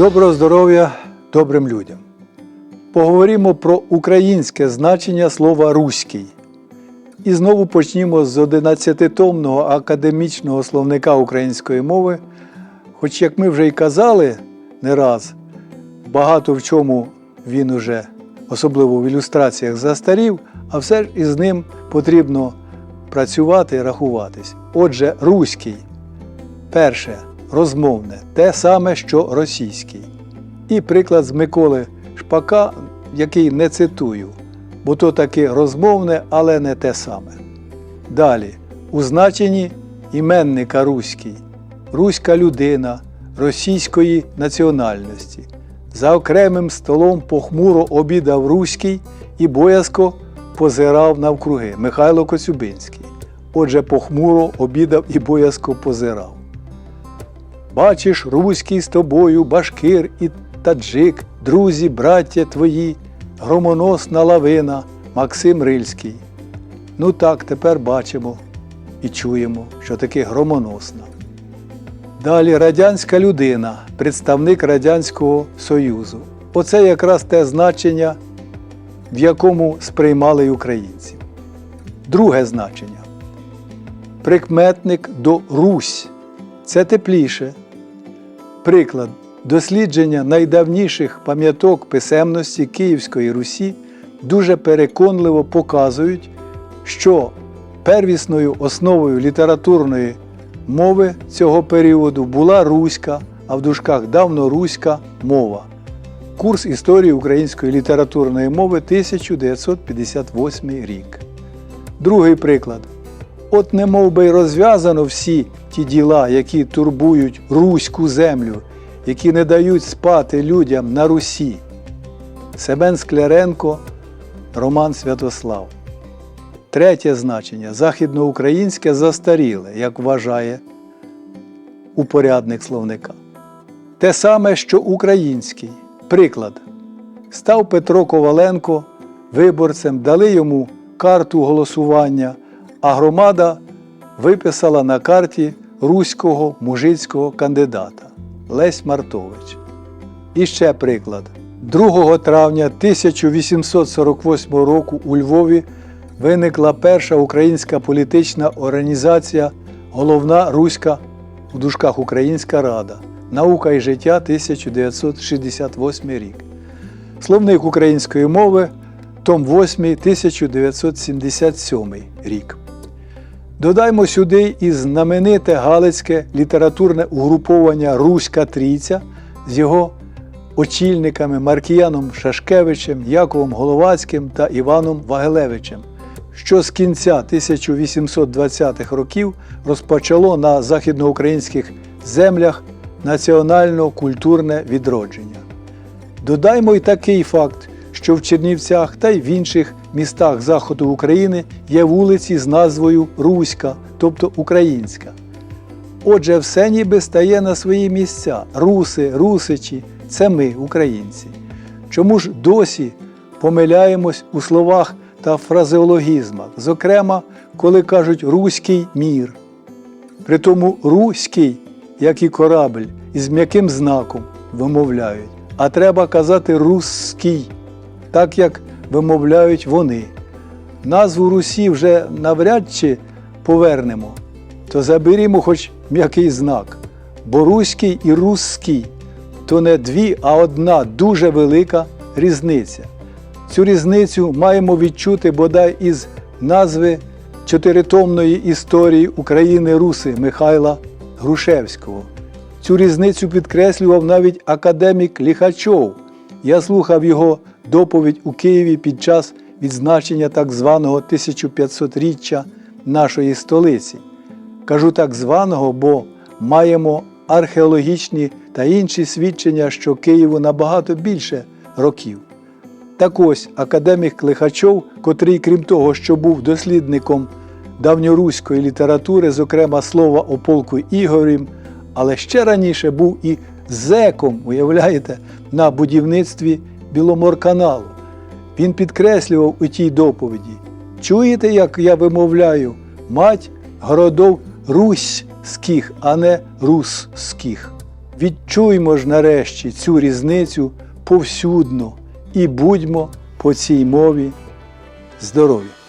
Доброго здоров'я добрим людям. Поговоримо про українське значення слова руський. І знову почнімо з 11-томного академічного словника української мови. Хоч, як ми вже й казали не раз, багато в чому він уже, особливо в ілюстраціях, застарів, а все ж із ним потрібно працювати і рахуватись. Отже, руський перше розмовне, те саме, що російський. І приклад з Миколи Шпака, який не цитую, бо то таки розмовне, але не те саме. Далі, у значенні іменника руський, руська людина російської національності. За окремим столом похмуро обідав руський і боязко позирав навкруги Михайло Коцюбинський. Отже, похмуро обідав і боязко позирав. Бачиш, руський з тобою, башкир і таджик, друзі, браття твої, громоносна лавина, Максим Рильський. Ну так, тепер бачимо і чуємо, що таке громоносна. Далі радянська людина, представник Радянського Союзу. Оце якраз те значення, в якому сприймали й українців. Друге значення. Прикметник до Русь. Це тепліше. Приклад дослідження найдавніших пам'яток писемності Київської Русі дуже переконливо показують, що первісною основою літературної мови цього періоду була руська, а в дужках давноруська мова. Курс історії української літературної мови 1958 рік. Другий приклад. От не би й розв'язано всі ті діла, які турбують руську землю, які не дають спати людям на Русі. Семен Скляренко, Роман Святослав. Третє значення західноукраїнське застаріле, як вважає упорядник словника. Те саме, що український. Приклад. Став Петро Коваленко виборцем, дали йому карту голосування, а громада виписала на карті руського мужицького кандидата Лесь Мартович. І ще приклад. 2 травня 1848 року у Львові виникла перша українська політична організація Головна Руська у дужках Українська Рада. Наука і життя 1968 рік. Словник української мови, том 8 1977 рік. Додаймо сюди і знамените Галицьке літературне угруповання Руська Трійця з його очільниками Маркіяном Шашкевичем, Яковом Головацьким та Іваном Вагелевичем, що з кінця 1820-х років розпочало на західноукраїнських землях національно-культурне відродження. Додаймо й такий факт, що в Чернівцях та й в інших містах Заходу України є вулиці з назвою Руська, тобто Українська. Отже, все ніби стає на свої місця. Руси, русичі це ми, українці. Чому ж досі помиляємось у словах та фразеологізмах, зокрема, коли кажуть руський мір. Притому руський, як і корабль, із м'яким знаком вимовляють, а треба казати русський, так як вимовляють вони. Назву Русі вже навряд чи повернемо, то заберімо хоч м'який знак, бо руський і русський то не дві, а одна дуже велика різниця. Цю різницю маємо відчути бодай із назви чотиритомної історії України Руси Михайла Грушевського. Цю різницю підкреслював навіть академік Ліхачов. Я слухав його доповідь у Києві під час відзначення так званого 1500-річчя нашої столиці. Кажу так званого, бо маємо археологічні та інші свідчення, що Києву набагато більше років. Так ось академік Лихачов, котрий, крім того, що був дослідником давньоруської літератури, зокрема слова о полку Ігорем, але ще раніше був і зеком, уявляєте, на будівництві Біломорканалу. Він підкреслював у тій доповіді: чуєте, як я вимовляю, мать городов руських, а не русських. Відчуймо ж нарешті цю різницю повсюдно і будьмо по цій мові здорові!